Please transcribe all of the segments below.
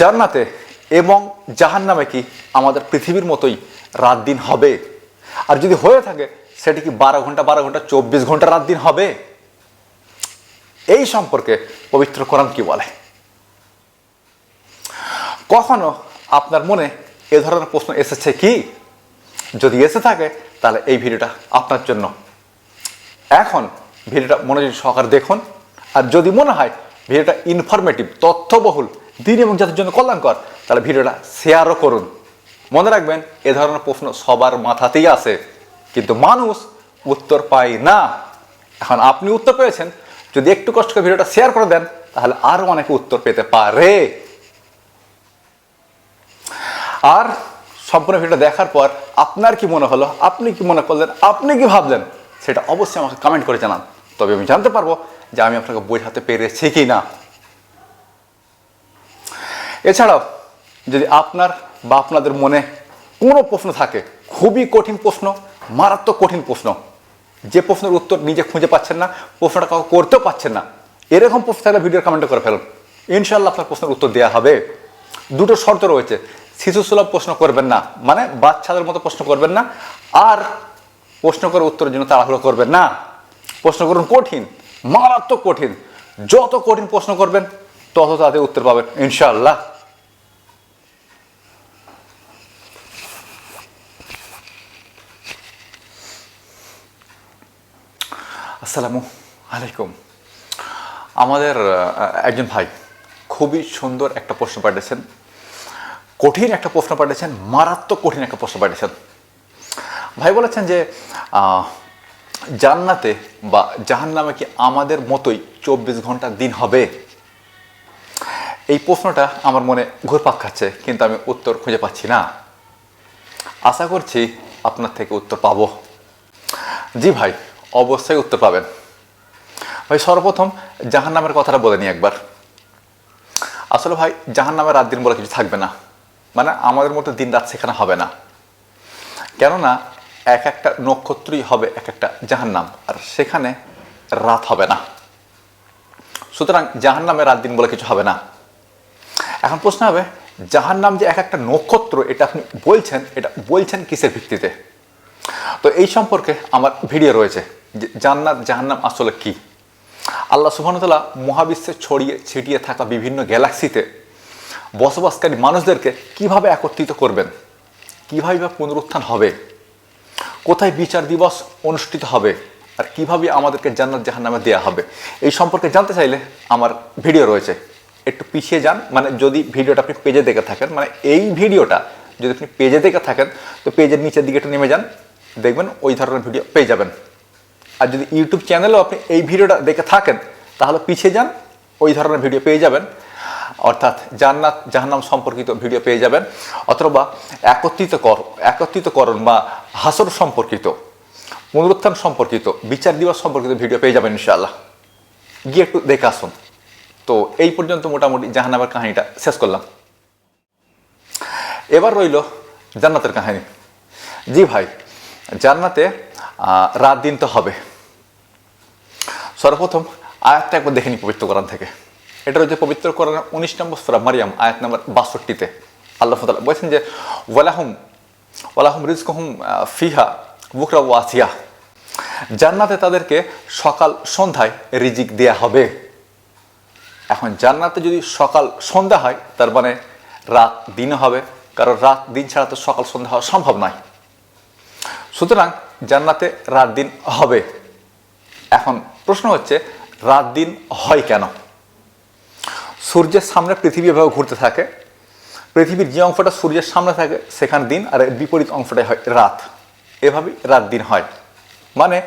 জান্নাতে এবং জাহান নামে কি আমাদের পৃথিবীর মতোই রাত দিন হবে? আর যদি হয়ে থাকে, সেটি কি বারো ঘণ্টা বারো ঘণ্টা, চব্বিশ ঘণ্টা রাত দিন হবে? এই সম্পর্কে পবিত্র কোরআন কি বলে? কখনো আপনার মনে এ ধরনের প্রশ্ন এসেছে কি? যদি এসে থাকে, তাহলে এই ভিডিওটা আপনার জন্য। এখন ভিডিওটা মনোযোগ সহকারে দেখুন। আর যদি মনে হয়, ভিডিওটা ইনফরমেটিভ তথ্যবহুল দিন এবং জাতির জন্য কল্যাণকর। তাহলে ভিডিওটা শেয়ারও করুন। মনে রাখবেন, এ ধরনের প্রশ্ন সবার মাথাতেই আসে। কিন্তু মানুষ উত্তর পায় না। এখন আপনি উত্তর পেয়েছেন। যদি একটু কষ্ট করে ভিডিওটা শেয়ার করে দেন, তাহলে আরও অনেকে উত্তর পেতে পারে। আর সম্পূর্ণ ভিডিওটা দেখার পর আপনার কি মনে হলো, আপনি কি মনে করলেন, আপনি কি ভাবলেন, সেটা অবশ্যই আমাকে কমেন্ট করে জানান। তবে আমি জানতে পারব যে আমি আপনাকে বোঝাতে পেরেছি কি না এছাড়াও, যদি আপনার বা আপনাদের মনে কোনো প্রশ্ন থাকে, খুবই কঠিন প্রশ্ন, মারাত্মক কঠিন প্রশ্ন, যে প্রশ্নের উত্তর নিজে খুঁজে পাচ্ছেন না, প্রশ্নটা কাউকে করতেও পাচ্ছেন না, এরকম প্রশ্ন থাকলে ভিডিও কমেন্টে করে ফেলুন। ইনশাল্লাহ আপনার প্রশ্নের উত্তর দেওয়া হবে। দুটো শর্ত রয়েছে শিশু সুলভ প্রশ্ন করবেন না মানে বাচ্চাদের মতো প্রশ্ন করবেন না, আর প্রশ্ন করে উত্তরের জন্য তাড়াহুড়ো করবেন না। প্রশ্ন করুন কঠিন, মারাত্মক কঠিন, যত কঠিন প্রশ্ন করবেন, তত তাদের উত্তর পাবেন, ইনশাআল্লাহ। আসসালামু আলাইকুম। আমাদের একজন ভাই খুবই সুন্দর একটা প্রশ্ন পাঠিয়েছেন। কঠিন একটা প্রশ্ন পাঠিয়েছেন, মারাত্মক কঠিন একটা প্রশ্ন পাঠিয়েছেন। ভাই বলেছেন যে জান্নাতে বা জাহান্নামে কি আমাদের মতোই চব্বিশ ঘণ্টা দিন হবে? এই প্রশ্নটা আমার মনে ঘুরপাক খাচ্ছে, কিন্তু আমি উত্তর খুঁজে পাচ্ছি না। আশা করছি আপনার থেকে উত্তর পাবো। জি ভাই অবশ্যই উত্তর পাবেন। ভাই, সর্বপ্রথম জাহান নামের কথাটা বলে নিই একবার। আসলে ভাই জাহান নামের রাত দিন বলে কিছু থাকবে না। মানে আমাদের মতো দিন রাত সেখানে হবে না। কেননা এক একটা নক্ষত্রই হবে এক একটা জাহান্নাম, আর সেখানে রাত হবে না। সুতরাং জাহান নামে রাত দিন বলে কিছু হবে না। এখন প্রশ্ন হবে জাহান নাম যে এক একটা নক্ষত্র, এটা আপনি বলছেন, এটা বলছেন কিসের ভিত্তিতে? তো এই সম্পর্কে আমার ভিডিও রয়েছে জান্নাত, জাহান্নাম আসলে কি? আল্লাহ সুবহানতাল্লাহ মহাবিশ্বে ছড়িয়ে ছিটিয়ে থাকা বিভিন্ন গ্যালাক্সিতে বসবাসকারী মানুষদেরকে কীভাবে একত্রিত করবেন? কীভাবে বা পুনরুত্থান হবে? কোথায় বিচার দিবস অনুষ্ঠিত হবে? আর কীভাবে আমাদেরকে জান্নাত, জাহান্নামে দেওয়া হবে? এই সম্পর্কে জানতে চাইলে আমার ভিডিও রয়েছে। একটু পিছিয়ে যান মানে যদি ভিডিওটা আপনি পেজে দেখে থাকেন মানে এই ভিডিওটা যদি আপনি পেজে দেখে থাকেন, তো পেজের নিচের দিকে একটু নেমে যান। দেখবেন ওই ধরনের ভিডিও পেয়ে যাবেন। আর যদি ইউটিউব চ্যানেলেও আপনি এই ভিডিওটা দেখে থাকেন, তাহলে পিছিয়ে যান, ওই ধরনের ভিডিও পেয়ে যাবেন। অর্থাৎ জান্নাত, জাহান্নাম সম্পর্কিত ভিডিও পেয়ে যাবেন। অথবা একত্রিত কর একত্রিতকরণ বা হাসর সম্পর্কিত, পুনরুত্থান সম্পর্কিত, বিচার দিবস সম্পর্কিত ভিডিও পেয়ে যাবেন ইনশাআল্লাহ। গিয়ে একটু দেখে আসুন। তো এই পর্যন্ত মোটামুটি জাহান্নামের কাহিনীটা শেষ করলাম। এবার রইল জান্নাতের কাহিনী। জি ভাই জান্নাতে রাত দিন তো হবে। সর্বপ্রথম আয়াতটা একবার দেখে নি পবিত্র কোরআন থেকে। এটা রয়েছে পবিত্র কোরআনের উনিশ নম্বর সুরা মারিয়াম, আয়াত নম্বর বাষট্টিতে। আল্লাহ তাআলা বলছেন যে, ওয়ালাহুম ওয়ালাহুম রিজকুহুম ফিহা বুকরা ওয়াসিয়া জান্নাতে তাদেরকে সকাল সন্ধ্যায় রিজিক দেয়া হবে। এখন জান্নাতে যদি সকাল সন্ধ্যা হয়, তার মানে রাত দিন হবে। কারণ রাত দিন ছাড়া তো সকাল সন্ধ্যা হওয়া সম্ভব নয়। সুতরাং জান্নাতে রাত দিন হবে। এখন প্রশ্ন হচ্ছে, রাত দিন হয় কেন? সূর্যের সামনে পৃথিবী এভাবে ঘুরতে থাকে, পৃথিবীর যে অংশটা সূর্যের সামনে থাকে সেখানে দিন আর বিপরীত অংশটাই হয় রাত। এভাবেই রাত দিন হয়। মানে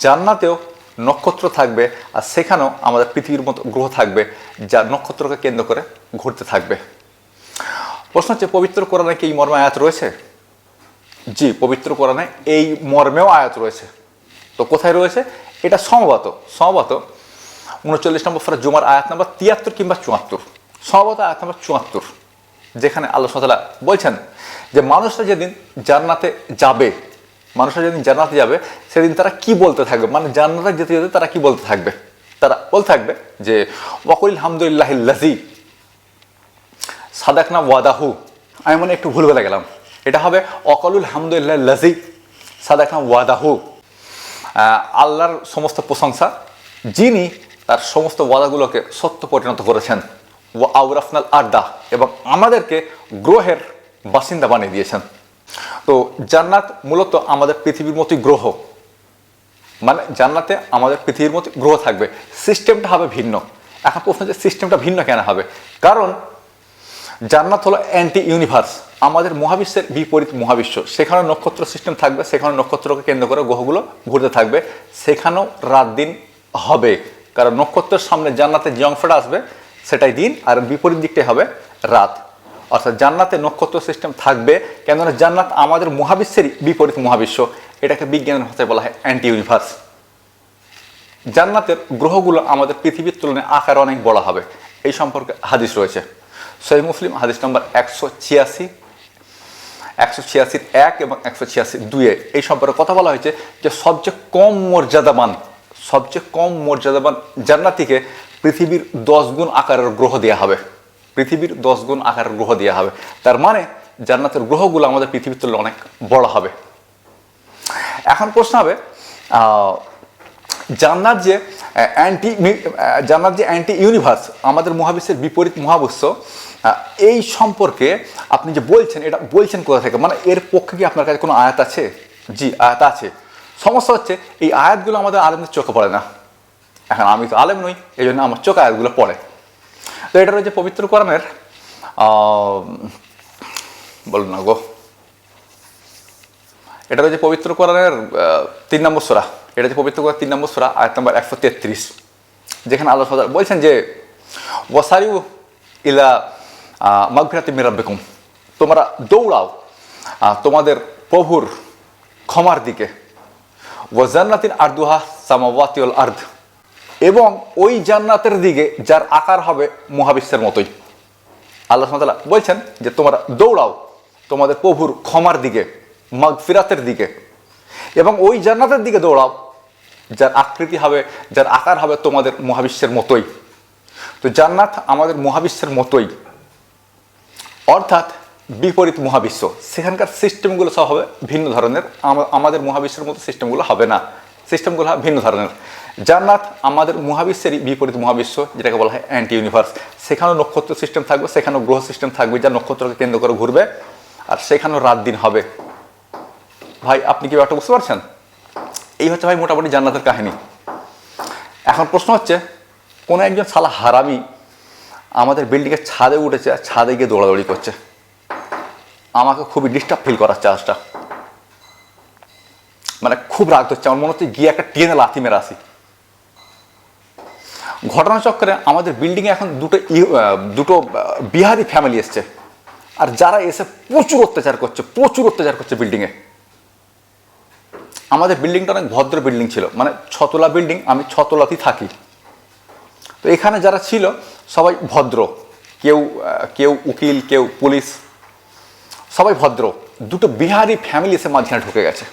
জান্নাতেও নক্ষত্র থাকবে আর সেখানেও আমাদের পৃথিবীর মতো গ্রহ থাকবে যা নক্ষত্রকে কেন্দ্র করে ঘুরতে থাকবে। প্রশ্ন হচ্ছে, পবিত্র কোরআনে কি এই মর্মায়াত রয়েছে? জি, পবিত্র কোরআনে এই মর্মেও আয়াত রয়েছে। তো কোথায় রয়েছে? এটা সম্ভবত সম্ভবত উনচল্লিশ নম্বর ফেরা জুমার আয়াত নম্বর তিয়াত্তর কিংবা চুয়াত্তর। সম্ভবত আয়াত নম্বর চুয়াত্তর, যেখানে আল্লাহ সাল্লাহ বলছেন যে, মানুষরা যেদিন জান্নাতে যাবে, মানুষরা যেদিন জান্নাতে যাবে, সেদিন তারা কি বলতে থাকবে? মানে জান্নাতে যেতে যেতে তারা কি বলতে থাকবে? তারা বলতে থাকবে যে, ওয়াকুল হামদুলিল্লাহ লাজি সাদাকনা ওয়াদাহু। আমি মনে একটু ভুল বলে গেলাম। এটা হবে অকলুল হামদুলিল্লাহ লাজি সাদাকনা ওয়াদাহু। আহ, আল্লাহর সমস্ত প্রশংসা যিনি তার সমস্ত ওয়াদাগুলোকে সত্য পরিণত করেছেন। ও আউরাফনাল আড্ডা এবং আমাদেরকে গ্রহের বাসিন্দা বানিয়ে দিয়েছেন। তো জান্নাত মূলত আমাদের পৃথিবীর মতোই গ্রহ। মানে জান্নাতে আমাদের পৃথিবীর মতো গ্রহ থাকবে। সিস্টেমটা হবে ভিন্ন। এখন প্রশ্ন যে সিস্টেমটা ভিন্ন কেন হবে? কারণ জান্নাত হলো অ্যান্টি ইউনিভার্স আমাদের মহাবিশ্বের বিপরীত মহাবিশ্ব। সেখানে নক্ষত্র সিস্টেম থাকবে সেখানে নক্ষত্রকে কেন্দ্র করে গ্রহগুলো ঘুরতে থাকবে। সেখানেও রাত দিন হবে। কারণ নক্ষত্রের সামনে জান্নাতে যে অংশটা আসবে, সেটাই দিন, আর বিপরীত দিকটাই হবে রাত। অর্থাৎ জান্নাতে নক্ষত্র সিস্টেম থাকবে, কেননা জান্নাত আমাদের মহাবিশ্বেরই বিপরীত মহাবিশ্ব। এটাকে বিজ্ঞানের ভাষায় বলা হয় অ্যান্টি ইউনিভার্স জান্নাতের গ্রহগুলো আমাদের পৃথিবীর তুলনায় আকার অনেক বড় হবে। এই সম্পর্কে হাদিস রয়েছে। সহি মুসলিম, হাদিস নম্বর একশো ছিয়াশি। একশো ছিয়াশির এক এবং একশো ছিয়াশির দুয়ে এই সম্পর্কে কথা বলা হয়েছে যে সবচেয়ে কম মর্যাদাবান, সবচেয়ে কম মর্যাদাবান জান্নাতিকে পৃথিবীর দশ গুণ আকারের গ্রহ দেওয়া হবে। পৃথিবীর দশ গুণ আকারের গ্রহ দেওয়া হবে। তার মানে জান্নাতের গ্রহগুলো আমাদের পৃথিবীর তুলনায় অনেক বড় হবে। এখন প্রশ্ন হবে জান্নাত যে অ্যান্টি জান্নাত যে অ্যান্টি ইউনিভার্স আমাদের মহাবিশ্বের বিপরীত মহাবিশ্ব এই সম্পর্কে আপনি যে বলছেন, এটা বলছেন কোথা থেকে? মানে এর পক্ষে কি আপনার কাছে কোনো আয়াত আছে? জি, আয়াত আছে। সমস্যা হচ্ছে, এই আয়াতগুলো আমাদের আলেমদের চোখে পড়ে না। এখন আমি তো আলেম নই এই জন্য আমার চোখে আয়াতগুলো পড়ে। তো এটা রয়েছে পবিত্র কোরআনের বলুন না গো। এটা হচ্ছে পবিত্র কোরআনের তিন নম্বর সোরা। এটা হচ্ছে পবিত্র কোরআন তিন নম্বর সোরা, আয়াত নম্বর একশো তেত্রিশ। যেখানে আল্লাহ সাদা বলছেন যে, ওয়াসারিউ ইলা মাগফিরাতি মিরাব্বিকুম তোমরা দৌড়াও তোমাদের প্রভুর ক্ষমার দিকে। ওয়াজান্নাতিন আর্দুহা সামাওয়াতিউল আর্দ। এবং ওই জান্নাতের দিকে, যার আকার হবে মহাবিশ্বের মতোই। আল্লাহ সাল্লাহ বলছেন যে, তোমরা দৌড়াও তোমাদের প্রভুর ক্ষমার দিকে। মাগফিরাতের দিকে। এবং ওই জান্নাতের দিকে দৌড়াও, যার আকৃতি হবে, যার আকার হবে তোমাদের মহাবিশ্বের মতোই। তো জান্নাত আমাদের মহাবিশ্বের মতোই। অর্থাৎ বিপরীত মহাবিশ্ব। সেখানকার সিস্টেমগুলো সব হবে ভিন্ন ধরনের। আমাদের মহাবিশ্বের মতো সিস্টেমগুলো হবে না। সিস্টেমগুলো ভিন্ন ধরনের। জান্নাত আমাদের মহাবিশ্বেরই বিপরীত মহাবিশ্ব, যেটাকে বলা হয় অ্যান্টি ইউনিভার্স সেখানেও নক্ষত্র সিস্টেম থাকবে, সেখানেও গ্রহ সিস্টেম থাকবে, যা নক্ষত্রকে কেন্দ্র করে ঘুরবে। আর সেখানেও রাত দিন হবে। ভাই, আপনি কি ব্যাপারটা বুঝতে পারছেন? এই হচ্ছে ভাই মোটামুটি জান্নাতের কাহিনী। এখন প্রশ্ন হচ্ছে, কোনো একজন সালা হারামি আমাদের বিল্ডিংয়ের ছাদে উঠেছে আর ছাদে গিয়ে দৌড়াদৌড়ি করছে। আমাকে খুবই ডিস্টার্ব ফিল করাচ্ছে আজটা মানে খুব রাগ হচ্ছে আমার মনে হচ্ছে গিয়ে একটা টেনে লাথি মেরে আসি। ঘটনাচক্রে আমাদের বিল্ডিংয়ে এখন দুটো দুটো বিহারি ফ্যামিলি এসছে। আর যারা এসে প্রচুর অত্যাচার করছে, প্রচুর অত্যাচার করছে বিল্ডিংয়ে। আমাদের বিল্ডিংটা অনেক ভদ্র বিল্ডিং ছিল। মানে ছতলা বিল্ডিং, আমি ছতলাতেই থাকি। তো এখানে যারা ছিল, সবাই ভদ্র। কেউ কেউ উকিল, কেউ পুলিশ, সবাই ভদ্র। দুটো বিহারি ফ্যামিলি এসে মাঝখানে ঢুকে গেছে।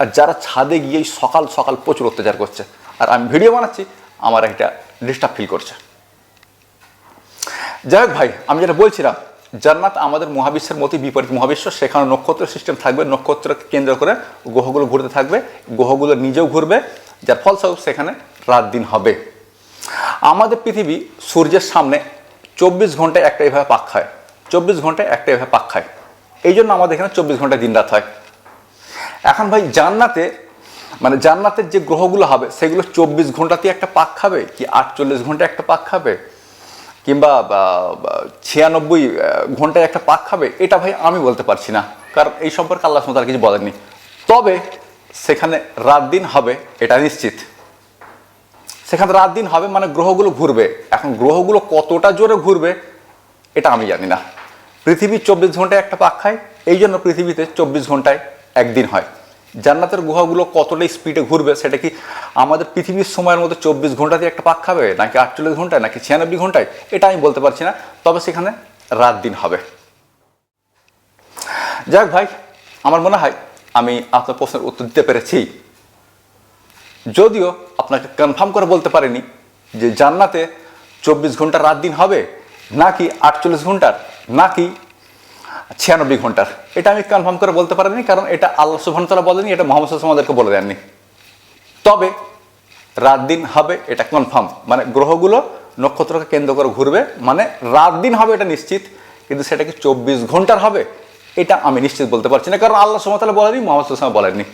আর যারা ছাদে গিয়েই সকাল সকাল প্রচুর অত্যাচার করছে, আর আমি ভিডিও বানাচ্ছি, আমার একটা ডিস্টার্ব ফিল করছে। যাই হোক ভাই, আমি যেটা বলছিলাম জান্নাত আমাদের মহাবিশ্বের মতোই বিপরীত। মহাবিশ্ব, সেখানে নক্ষত্র সিস্টেম থাকবে, নক্ষত্রকে কেন্দ্র করে গ্রহগুলো ঘুরতে থাকবে, গ্রহগুলো নিজেও ঘুরবে, যার ফলস্বরূপ সেখানে রাত দিন হবে। আমাদের পৃথিবী সূর্যের সামনে চব্বিশ ঘন্টায় একটা এভাবে পাক খায়। চব্বিশ ঘন্টায় একটা এভাবে পাক খায়। এই জন্য আমাদের এখানে চব্বিশ ঘন্টায় দিন রাত হয়। এখন ভাই, জান্নাতে মানে জান্নাতের যে গ্রহগুলো হবে, সেগুলো চব্বিশ ঘন্টাতে একটা পাক খাবে, কি আটচল্লিশ ঘন্টায় একটা পাক খাবে? কিংবা ছিয়ানব্বই ঘন্টায় একটা পাক খাবে, এটা ভাই আমি বলতে পারছি না। কারণ এই সম্পর্কে আল্লাহ সুমতার কিছু বলেননি। তবে সেখানে রাত দিন হবে, এটা নিশ্চিত। সেখানে রাত দিন হবে মানে গ্রহগুলো ঘুরবে। এখন গ্রহগুলো কতটা জোরে ঘুরবে, এটা আমি জানি না। পৃথিবী চব্বিশ ঘন্টায় একটা পাক খায় এই জন্য পৃথিবীতে চব্বিশ ঘন্টায় একদিন হয়। জান্নাতের গুহাগুলো কতটা স্পিডে ঘুরবে সেটা কি আমাদের পৃথিবীর সময়ের মধ্যে চব্বিশ ঘন্টাতে একটা পাক খাবে, নাকি আটচল্লিশ ঘন্টায় নাকি ছিয়ানব্বই ঘন্টায় এটা আমি বলতে পারছি না, তবে সেখানে রাত দিন হবে। যাক ভাই, আমার মনে হয় আমি আপনার প্রশ্নের উত্তর দিতে পেরেছি। যদিও আপনাকে কনফার্ম করে বলতে পারিনি যে জান্নাতে চব্বিশ ঘণ্টা রাত দিন হবে, নাকি আটচল্লিশ ঘণ্টার নাকি ছিয়ানব্বই ঘণ্টার। এটা আমি কনফার্ম করে বলতে পারিনি, কারণ এটা আল্লাহ সুফানতলা বলেনি, এটা মোহাম্মদ আমাদেরকে বলে দেননি। তবে রাত দিন হবে, এটা কনফার্ম মানে গ্রহগুলো নক্ষত্রকে কেন্দ্র করে ঘুরবে মানে রাত দিন হবে এটা নিশ্চিত, কিন্তু সেটা কি চব্বিশ ঘণ্টার হবে? এটা আমি নিশ্চিত বলতে পারছি না, কারণ আল্লাহ সুমতালা বলেনি, মোহাম্মদ সুসমা বলেননি।